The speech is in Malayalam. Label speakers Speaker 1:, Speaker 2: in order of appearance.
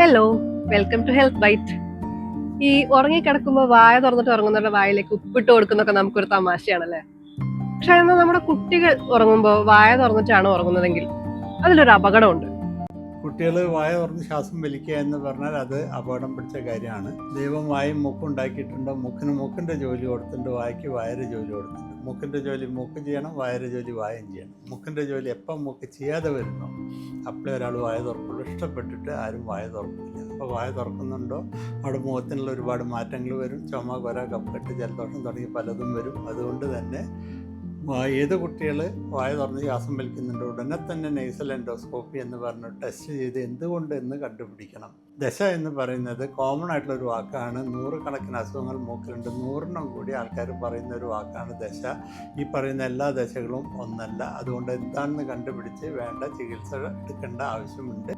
Speaker 1: Hello welcome to health bite ഈ ഉറങ്ങിക്കിടക്കുമ്പോൾ വായ തുറന്നിട്ട് ഉറങ്ങുന്നവരുടെ വായിലേക്ക് ഉപ്പിട്ട് കൊടുക്കുന്നൊക്കെ നമുക്കൊരു തമാശയാണല്ലേ? പക്ഷെ എന്നാൽ നമ്മുടെ കുട്ടികൾ ഉറങ്ങുമ്പോൾ വായ തുറന്നിട്ടാണ് ഉറങ്ങുന്നതെങ്കിൽ അതിലൊരു അപകടമുണ്ട്.
Speaker 2: കുട്ടികൾ വായ തുറന്ന് ശ്വാസം വലിക്കുക എന്ന് പറഞ്ഞാൽ അത് അപകടം പിടിച്ച കാര്യമാണ്. ദൈവം വായും മൂക്കുണ്ടാക്കിയിട്ടുണ്ട് മൂക്കിന് മൂക്കിന്റെ ജോലി കൊടുത്തിട്ടുണ്ട്. വായ്ക്ക് വായര ജോലി കൊടുത്തിട്ടുണ്ട്. മൂക്കിന്റെ ജോലി മൂക്ക് ചെയ്യണം വായര ജോലി വായം ചെയ്യണം. മൂക്കിന്റെ ജോലി എപ്പം മൂക്ക് ചെയ്യാതെ വരുന്നോ അപ്പോഴേ ഒരാൾ വായ തുറക്കുള്ളൂ. ഇഷ്ടപ്പെട്ടിട്ട് ആരും വായ തുറക്കില്ല. അപ്പോൾ വായ തുറക്കുന്നുണ്ടോ? അവിടെ മുഖത്തിനുള്ള ഒരുപാട് മാറ്റങ്ങൾ വരും. ചുമ കൊര കപ്പെട്ട് ജലദോഷം തുടങ്ങി പലതും വരും. അതുകൊണ്ട് തന്നെ ഏത് കുട്ടികൾ വായ തുറന്ന് ശ്വാസം വലിക്കുന്നുണ്ട്? ഉടനെ തന്നെ നെയ്സൽ എൻഡോസ്കോപ്പി എന്ന് പറഞ്ഞ് ടെസ്റ്റ് ചെയ്ത് എന്തുകൊണ്ട് എന്ന് കണ്ടുപിടിക്കണം. ദശ എന്ന് പറയുന്നത് കോമൺ ആയിട്ടുള്ള ഒരു വാക്കാണ്. നൂറുകണക്കിന് അസുഖങ്ങൾ മൂക്കിലുണ്ട്. നൂറിനും കൂടി ആൾക്കാർ പറയുന്ന ഒരു വാക്കാണ് ദശ. ഈ പറയുന്ന എല്ലാ ദശകളും ഒന്നല്ല. അതുകൊണ്ട് എന്താണെന്ന് കണ്ടുപിടിച്ച് വേണ്ട ചികിത്സ എടുക്കേണ്ട ആവശ്യമുണ്ട്.